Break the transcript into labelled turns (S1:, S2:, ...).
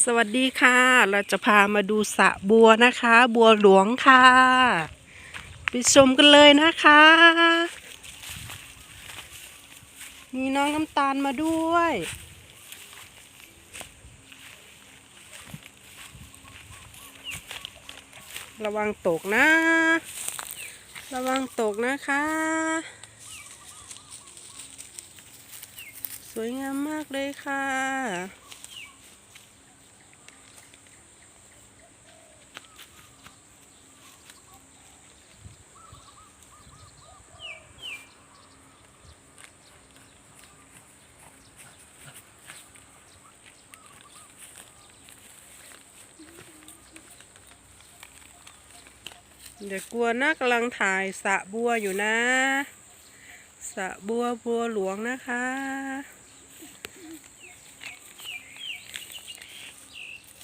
S1: สวัสดีค่ะ เราจะพามาดูสระบัวนะคะ บัวหลวงค่ะ ไปชมกันเลยนะคะ มีน้องน้ำตาลมาด้วย ระวังตกนะ ระวังตกนะคะ สวยงามมากเลยค่ะ เดี๋ยวกลัวนะกำลังถ่ายสะบัวอยู่นะ สะบัวบัวหลวงนะคะ